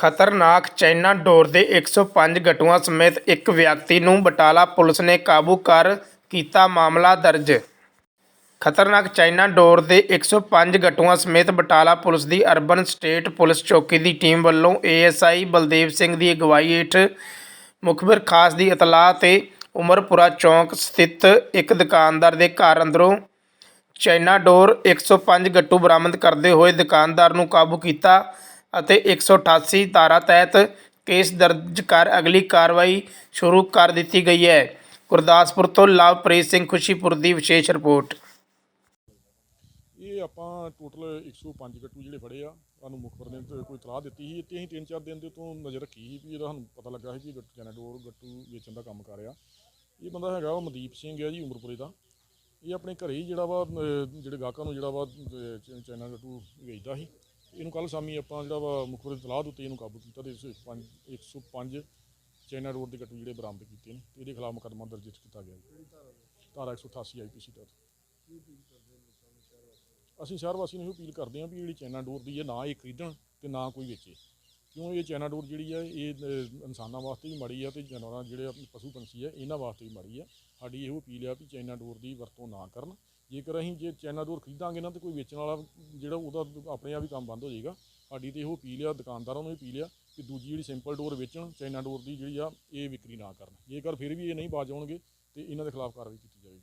ਖਤਰਨਾਕ ਚਾਈਨਾ ਡੋਰ ਦੇ 105 ਗਟੂਆਂ ਸਮੇਤ ਇੱਕ ਵਿਅਕਤੀ ਨੂੰ ਬਟਾਲਾ ਪੁਲਿਸ ਨੇ ਕਾਬੂ ਕਰ ਕੀਤਾ ਮਾਮਲਾ ਦਰਜ। ਖਤਰਨਾਕ ਚਾਈਨਾ ਡੋਰ ਦੇ 105 ਗਟੂਆਂ ਸਮੇਤ ਬਟਾਲਾ ਪੁਲਿਸ ਦੀ ਅਰਬਨ ਸਟੇਟ ਪੁਲਿਸ ਚੌਕੀ ਦੀ ਟੀਮ ਵੱਲੋਂ ਏਐਸਆਈ ਬਲਦੇਵ ਸਿੰਘ ਦੀ ਅਗਵਾਈ ਹੇਠ ਮੁਖਬਰ ਖਾਸ ਦੀ ਇਤਲਾਹ ਤੇ ਉਮਰਪੁਰਾ ਚੌਂਕ ਸਥਿਤ ਇੱਕ ਦੁਕਾਨਦਾਰ ਦੇ ਘਰ ਅੰਦਰੋਂ ਚਾਈਨਾ ਡੋਰ 105 ਗੱਟੂ ਬਰਾਮਦ ਕਰਦੇ ਹੋਏ ਦੁਕਾਨਦਾਰ ਨੂੰ ਕਾਬੂ ਕੀਤਾ ਅਤੇ 188 ਧਾਰਾ ਤਹਿਤ ਕੇਸ ਦਰਜ ਕਰ ਅਗਲੀ ਕਾਰਵਾਈ ਸ਼ੁਰੂ ਕਰ ਦਿੱਤੀ ਗਈ ਹੈ। ਗੁਰਦਾਸਪੁਰ ਤੋਂ ਲਵਪ੍ਰੀਤ ਸਿੰਘ ਖੁਸ਼ੀਪੁਰ ਦੀ ਵਿਸ਼ੇਸ਼ ਰਿਪੋਰਟ। ਇਹ ਆਪਾਂ ਟੋਟਲ 105 ਗੱਟੂ ਜਿਹੜੇ ਫੜੇ ਆ ਸਾਨੂੰ ਮੁਖਬਰ ਨੇ ਤੇ ਕੋਈ ਤਲਾਹ ਦਿੱਤੀ ਸੀ ਤੇ ਅਸੀਂ ਤਿੰਨ ਚਾਰ ਦਿਨ ਦੇ ਤੋਂ ਨਜ਼ਰ ਰੱਖੀ ਸੀ ਵੀ ਇਹਦਾ ਸਾਨੂੰ ਪਤਾ ਲੱਗਾ ਸੀ ਕਿ ਗੱਟੂ ਚੈਨਾਡੋਰ ਗੱਟੂ ਵੇਚਣ ਦਾ ਕੰਮ ਕਰ ਰਿਹਾ। ਇਹ ਬੰਦਾ ਹੈਗਾ ਵਾ ਮਨਦੀਪ ਸਿੰਘ ਹੈ ਜੀ ਉਮਰਪੁਰੇ ਦਾ। ਇਹ ਆਪਣੇ ਘਰੇ ਹੀ ਜਿਹੜਾ ਵਾ ਜਿਹੜੇ ਗਾਹਕਾਂ ਨੂੰ ਜਿਹੜਾ ਵਾ ਅਹ, ਗੱਟੂ ਵੇਚਦਾ ਸੀ। ਇਹਨੂੰ ਕੱਲ ਸ਼ਾਮੀ ਆਪਾਂ ਜਿਹੜਾ ਵਾ ਮੁਖਬਰ ਦੀ ਤਲਾਹ ਦੇ ਉੱਤੇ ਇਹਨੂੰ ਕਾਬੂ ਕੀਤਾ ਤੇ 105 105 ਚੈਨਾ ਰੋਡ ਦੇ ਗੱਟੂ ਜਿਹੜੇ ਬਰਾਮਦ ਕੀਤੇ ਨੇ, ਤੇ ਇਹਦੇ ਖਿਲਾਫ ਮੁਕੱਦਮਾ ਦਰਜ ਕੀਤਾ ਗਿਆ ਜੀ। ਧਾਰਾ 188 ਆਈਪੀਸੀ ਤਹਿਤ। ਅਸੀਂ ਸ਼ਹਿਰ ਵਾਸੀਆਂ ਨੂੰ ਇਹ ਅਪੀਲ ਕਰਦੇ ਹਾਂ ਵੀ ਜਿਹੜੀ ਚੈਨਾ ਡੋਰ ਦੀ ਹੈ, ਨਾ ਇਹ ਖਰੀਦਣ ਤੇ ਨਾ ਕੋਈ ਵੇਚੇ। ਕਿਉਂ ਇਹ ਚਾਈਨਾ ਡੋਰ ਜਿਹੜੀ ਆ ਇਹ ਅਹ, ਇਨਸਾਨਾਂ ਵਾਸਤੇ ਵੀ ਮਾੜੀ ਆ ਤੇ ਜਾਨਵਰਾਂ ਜਿਹੜੇ ਆਪਣੇ ਪਸ਼ੂ ਪੰਛੀ ਆ ਇਹਨਾਂ ਵਾਸਤੇ ਵੀ ਮਾੜੀ ਆ। ਸਾਡੀ ਇਹੋ ਅਪੀਲ ਆ ਵੀ ਚਾਈਨਾ ਡੋਰ ਦੀ ਵਰਤੋਂ ਨਾ ਕਰਨ। ਜੇਕਰ ਅਸੀਂ ਜੇ ਚਾਈਨਾ ਡੋਰ ਖਰੀਦਾਂਗੇ ਨਾ ਤੇ ਕੋਈ ਵੇਚਣ ਵਾਲਾ ਜਿਹੜਾ ਉਹਦਾ ਆਪਣੇ ਆਪ ਹੀ ਕੰਮ ਬੰਦ ਹੋ ਜਾਏਗਾ। ਸਾਡੀ ਤੇ ਇਹੋ ਅਪੀਲ ਆ ਦੁਕਾਨਦਾਰਾਂ ਨੂੰ ਵੀ ਅਪੀਲ ਆ ਕਿ ਦੂਜੀ ਜਿਹੜੀ ਸਿੰਪਲ ਡੋਰ ਵੇਚਣ ਚਾਈਨਾ ਡੋਰ ਦੀ ਜਿਹੜੀ ਆ ਇਹ ਵਿਕਰੀ ਨਾ ਕਰਨ। ਜੇਕਰ ਫਿਰ ਵੀ ਇਹ ਨਹੀਂ ਬਾਜ ਆਉਣਗੇ ਤੇ ਇਹਨਾਂ ਦੇ ਖਿਲਾਫ ਕਾਰਵਾਈ ਕੀਤੀ ਜਾਵੇਗੀ।